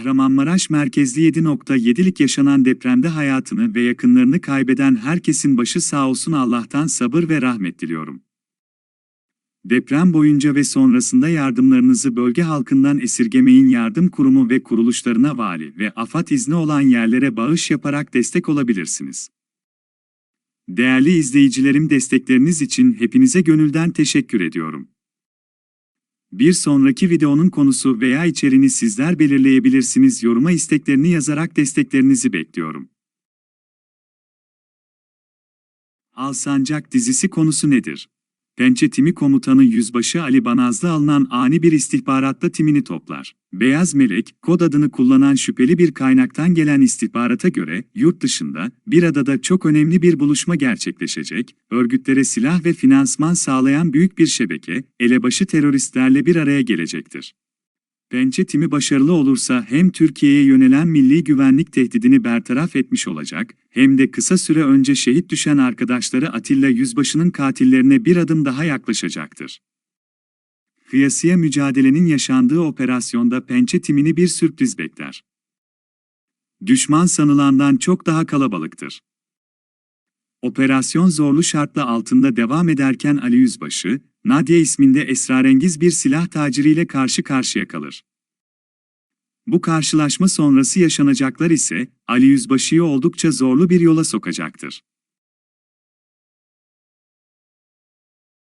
Kahramanmaraş merkezli 7.7'lik yaşanan depremde hayatını ve yakınlarını kaybeden herkesin başı sağ olsun Allah'tan sabır ve rahmet diliyorum. Deprem boyunca ve sonrasında yardımlarınızı bölge halkından esirgemeyin yardım kurumu ve kuruluşlarına vali ve afat izni olan yerlere bağış yaparak destek olabilirsiniz. Değerli izleyicilerim destekleriniz için hepinize gönülden teşekkür ediyorum. Bir sonraki videonun konusu veya içeriğini sizler belirleyebilirsiniz. Yoruma isteklerini yazarak desteklerinizi bekliyorum. Alsancak dizisi konusu nedir? Pençe Timi Komutanı Yüzbaşı Ali Banazlı alınan ani bir istihbaratta timini toplar. Beyaz Melek, kod adını kullanan şüpheli bir kaynaktan gelen istihbarata göre, yurt dışında, bir adada çok önemli bir buluşma gerçekleşecek, örgütlere silah ve finansman sağlayan büyük bir şebeke, elebaşı teröristlerle bir araya gelecektir. Pençe timi başarılı olursa hem Türkiye'ye yönelen milli güvenlik tehdidini bertaraf etmiş olacak, hem de kısa süre önce şehit düşen arkadaşları Atilla Yüzbaşı'nın katillerine bir adım daha yaklaşacaktır. Kıyasıya mücadelenin yaşandığı operasyonda pençe timini bir sürpriz bekler. Düşman sanılandan çok daha kalabalıktır. Operasyon zorlu şartla altında devam ederken Ali Yüzbaşı, Nadia isminde esrarengiz bir silah taciriyle karşı karşıya kalır. Bu karşılaşma sonrası yaşanacaklar ise Ali Yüzbaşı'yı oldukça zorlu bir yola sokacaktır.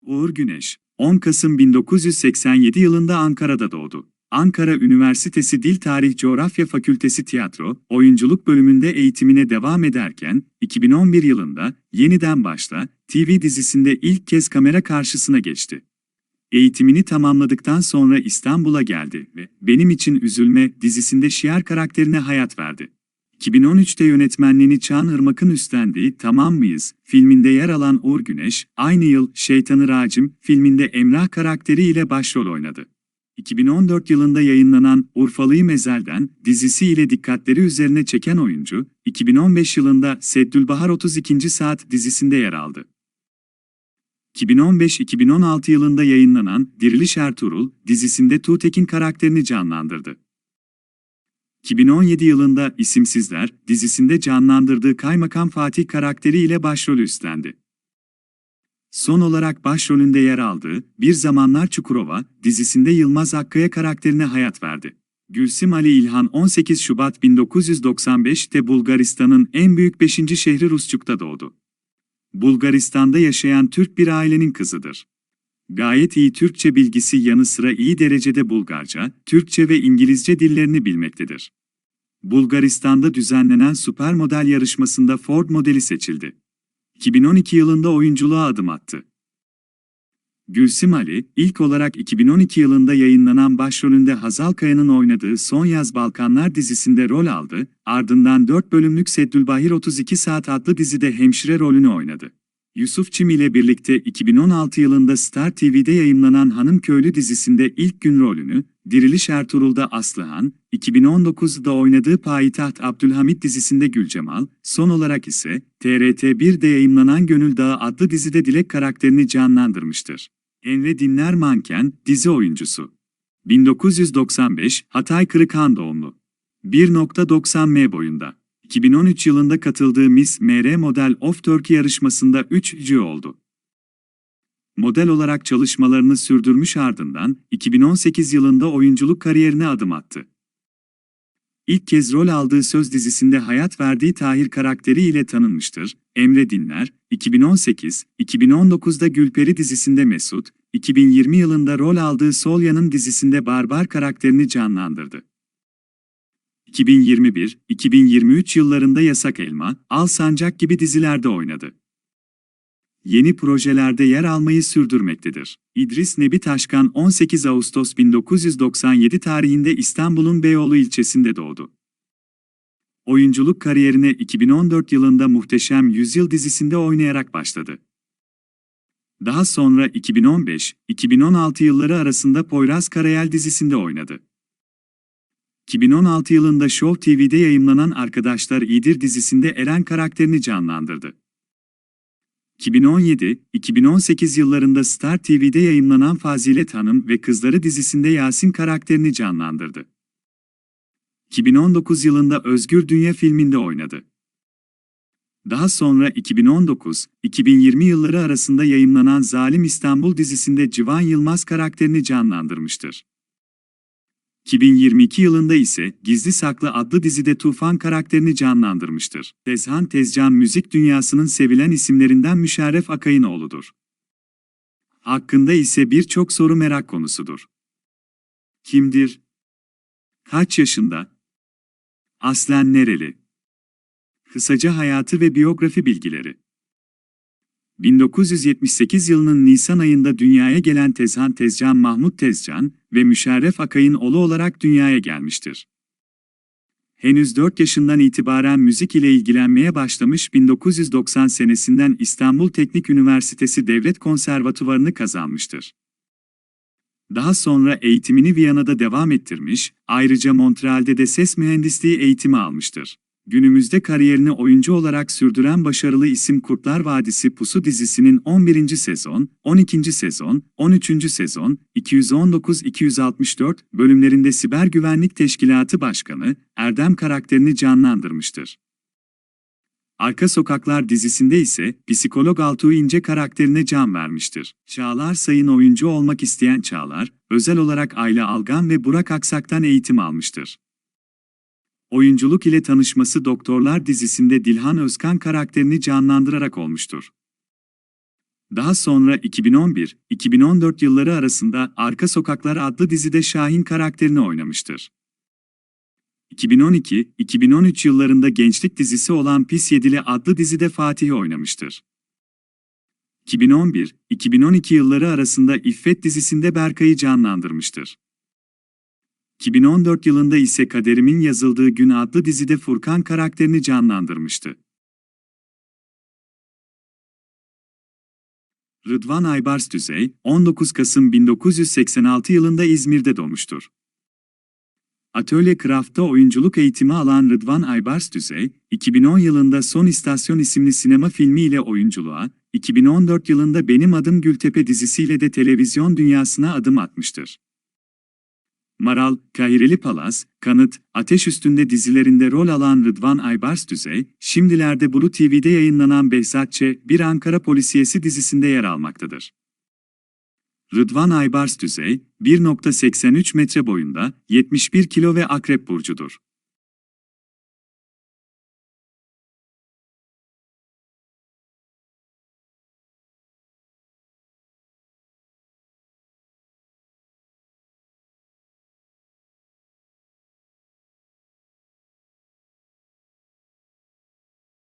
Uğur Güneş, 10 Kasım 1987 yılında Ankara'da doğdu. Ankara Üniversitesi Dil Tarih Coğrafya Fakültesi Tiyatro, Oyunculuk bölümünde eğitimine devam ederken, 2011 yılında Yeniden Başla TV dizisinde ilk kez kamera karşısına geçti. Eğitimini tamamladıktan sonra İstanbul'a geldi ve Benim İçin Üzülme dizisinde şiar karakterine hayat verdi. 2013'te yönetmenliğini Çağan Irmak'ın üstlendiği Tamam Mıyız filminde yer alan Uğur Güneş, aynı yıl Şeytanı Racim filminde Emrah karakteriyle başrol oynadı. 2014 yılında yayınlanan Urfalı'yı Mezel'den dizisi ile dikkatleri üzerine çeken oyuncu, 2015 yılında Seddülbahar 32. Saat dizisinde yer aldı. 2015-2016 yılında yayınlanan Diriliş Ertuğrul dizisinde Tuğtekin karakterini canlandırdı. 2017 yılında İsimsizler dizisinde canlandırdığı Kaymakam Fatih karakteriyle başrolü üstlendi. Son olarak başrolünde yer aldığı Bir Zamanlar Çukurova dizisinde Yılmaz Akkaya karakterine hayat verdi. Gülsim Ali İlhan 18 Şubat 1995'te Bulgaristan'ın en büyük 5. şehri Rusçuk'ta doğdu. Bulgaristan'da yaşayan Türk bir ailenin kızıdır. Gayet iyi Türkçe bilgisi yanı sıra iyi derecede Bulgarca, Türkçe ve İngilizce dillerini bilmektedir. Bulgaristan'da düzenlenen süpermodel yarışmasında Ford modeli seçildi. 2012 yılında oyunculuğa adım attı. Gülsim Ali, ilk olarak 2012 yılında yayınlanan başrolünde Hazal Kaya'nın oynadığı Son Yaz Balkanlar dizisinde rol aldı, ardından 4 bölümlük Seddülbahir 32 Saat adlı dizide hemşire rolünü oynadı. Yusuf Çim ile birlikte 2016 yılında Star TV'de yayınlanan Hanım Köylü dizisinde ilk gün rolünü, Diriliş Ertuğrul'da Aslıhan, 2019'da oynadığı Payitaht Abdülhamit dizisinde Gülcemal, son olarak ise TRT1'de yayınlanan Gönül Dağı adlı dizide Dilek karakterini canlandırmıştır. Enre Dinler Manken, dizi oyuncusu. 1995, Hatay Kırıkhan doğumlu. 1.90 m boyunda. 2013 yılında katıldığı Miss MR Model of Turkey yarışmasında 3. oldu. Model olarak çalışmalarını sürdürmüş ardından 2018 yılında oyunculuk kariyerine adım attı. İlk kez rol aldığı Söz dizisinde hayat verdiği Tahir karakteriyle tanınmıştır. Emre Dinler, 2018, 2019'da Gülperi dizisinde Mesut, 2020 yılında rol aldığı Sol Yanım dizisinde Barbar karakterini canlandırdı. 2021-2023 yıllarında Yasak Elma, Al Sancak gibi dizilerde oynadı. Yeni projelerde yer almayı sürdürmektedir. İdris Nebi Taşkan 18 Ağustos 1997 tarihinde İstanbul'un Beyoğlu ilçesinde doğdu. Oyunculuk kariyerine 2014 yılında Muhteşem Yüzyıl dizisinde oynayarak başladı. Daha sonra 2015-2016 yılları arasında Poyraz Karayel dizisinde oynadı. 2016 yılında Show TV'de yayınlanan Arkadaşlar İyidir dizisinde Eren karakterini canlandırdı. 2017-2018 yıllarında Star TV'de yayınlanan Fazilet Hanım ve Kızları dizisinde Yasin karakterini canlandırdı. 2019 yılında Özgür Dünya filminde oynadı. Daha sonra 2019-2020 yılları arasında yayınlanan Zalim İstanbul dizisinde Civan Yılmaz karakterini canlandırmıştır. 2022 yılında ise Gizli Saklı adlı dizide Tufan karakterini canlandırmıştır. Tezhan Tezcan müzik dünyasının sevilen isimlerinden Müşerref Akay'ın oğludur. Hakkında ise birçok soru merak konusudur. Kimdir? Kaç yaşında? Aslen nereli? Kısaca hayatı ve biyografi bilgileri. 1978 yılının Nisan ayında dünyaya gelen Tezhan Tezcan Mahmut Tezcan ve Müşerref Akay'ın oğlu olarak dünyaya gelmiştir. Henüz 4 yaşından itibaren müzik ile ilgilenmeye başlamış 1990 senesinden İstanbul Teknik Üniversitesi Devlet Konservatuvarını kazanmıştır. Daha sonra eğitimini Viyana'da devam ettirmiş, ayrıca Montreal'de de ses mühendisliği eğitimi almıştır. Günümüzde kariyerini oyuncu olarak sürdüren başarılı isim Kurtlar Vadisi Pusu dizisinin 11. sezon, 12. sezon, 13. sezon, 219-264 bölümlerinde Siber Güvenlik Teşkilatı Başkanı Erdem karakterini canlandırmıştır. Arka Sokaklar dizisinde ise psikolog Altuğ İnce karakterine can vermiştir. Çağlar Sayın oyuncu olmak isteyen Çağlar, özel olarak Ayla Algan ve Burak Aksak'tan eğitim almıştır. Oyunculuk ile tanışması Doktorlar dizisinde Dilhan Özkan karakterini canlandırarak olmuştur. Daha sonra 2011-2014 yılları arasında Arka Sokaklar adlı dizide Şahin karakterini oynamıştır. 2012-2013 yıllarında gençlik dizisi olan Pis Yedili adlı dizide Fatih'i oynamıştır. 2011-2012 yılları arasında İffet dizisinde Berkay'ı canlandırmıştır. 2014 yılında ise Kaderimin Yazıldığı Gün adlı dizide Furkan karakterini canlandırmıştı. Rıdvan Aybars Düzey, 19 Kasım 1986 yılında İzmir'de doğmuştur. Atölye Craft'ta oyunculuk eğitimi alan Rıdvan Aybars Düzey, 2010 yılında Son İstasyon isimli sinema filmi ile oyunculuğa, 2014 yılında Benim Adım Gültepe dizisiyle de televizyon dünyasına adım atmıştır. Maral, Kahireli Palas, Kanıt, Ateş Üstünde dizilerinde rol alan Rıdvan Aybars Düzey, şimdilerde Blue TV'de yayınlanan Behzatçe, Bir Ankara Polisiyesi dizisinde yer almaktadır. Rıdvan Aybars Düzey, 1.83 metre boyunda, 71 kilo ve akrep burcudur.